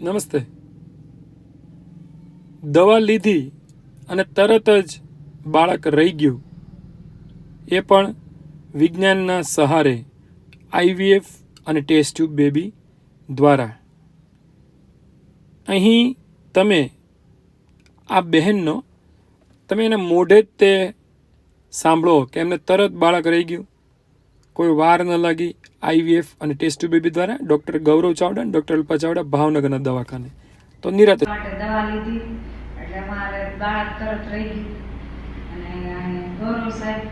નમસ્તે. દવા લીધી અને તરત જ બાળક રહી ગયું. એ પણ વિજ્ઞાનના સહારે આઈવીએફ અને ટેસ્ટ ટ્યુબ બેબી દ્વારા. અહીં તમે આ બહેનનો, તમે એના મોઢે જ તે સાંભળો કે એમને તરત બાળક રહી ગયું. કોઈ વાર ન લાગી આઈવીએફ અને ટેસ્ટ ટ્યુબ બેબી દ્વારા ડૉક્ટર ગૌરવ ચાવડા અને ડૉક્ટર અલ્પા ચાવડા ભાવનગરના દવાખાને. તો નિરાતે દવા લીધી, એટલે મારે બાળક તરત રહી અને ગૌરવ સાહેબ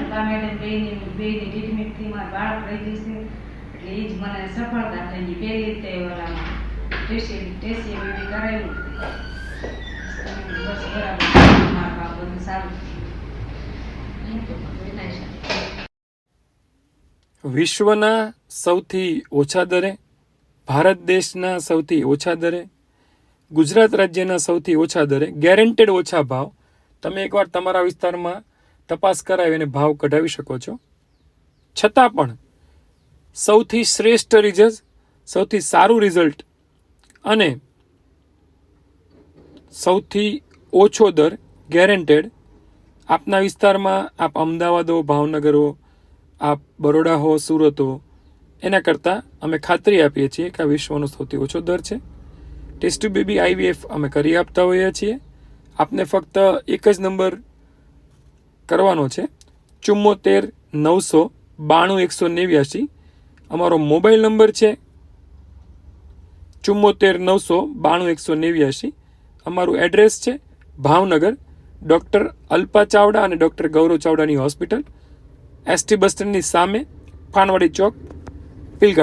અલ્પા મેડમ બેયની બેયની ટ્રીટમેન્ટથી મારું બાળક રહી જશે એટલે એ જ મને સફળતા થઈ ગઈ પહેલી રીતે ઓલામાં ટેસ્ટી બેબી કરાવ્યું. બસ બરાબર. મારું બધું સારું. વિશ્વના સૌથી ઓછા દરે, ભારત દેશના સૌથી ઓછા દરે, ગુજરાત રાજ્યના સૌથી ઓછા દરે ગેરંટેડ ઓછા ભાવ. તમે એકવાર તમારા વિસ્તારમાં તપાસ કરાવી અને ભાવ કઢાવી શકો છો. છતાં પણ સૌથી શ્રેષ્ઠ રિઝલ્ટ સૌથી સારું રિઝલ્ટ અને સૌથી ઓછો દર ગેરંટેડ આપના વિસ્તારમાં આપ અમદાવાદ, ભાવનગર આપ બરોડા હો, સુરત હો, એના કરતાં અમે ખાતરી આપીએ છીએ કે આ વિશ્વનો સૌથી ઓછો દર છે. ટેસ્ટ બેબી આઈવીએફ અમે કરી આપતા હોઈએ છીએ. આપને ફક્ત એક જ નંબર કરવાનો છે. ચુમ્મોતેર નવસો બાણું એકસો નેવ્યાસી અમારો મોબાઈલ નંબર છે. ચુમ્મોતેર નવસો બાણું એકસો નેવ્યાસી અમારું એડ્રેસ છે ભાવનગર. ડૉક્ટર અલ્પા ચાવડા અને ડૉક્ટર ગૌરવ ચાવડાની હોસ્પિટલ. એસટી બસ સ્ટેન્ડની સામે પાનવાડી ચોક પિલગાર્ડ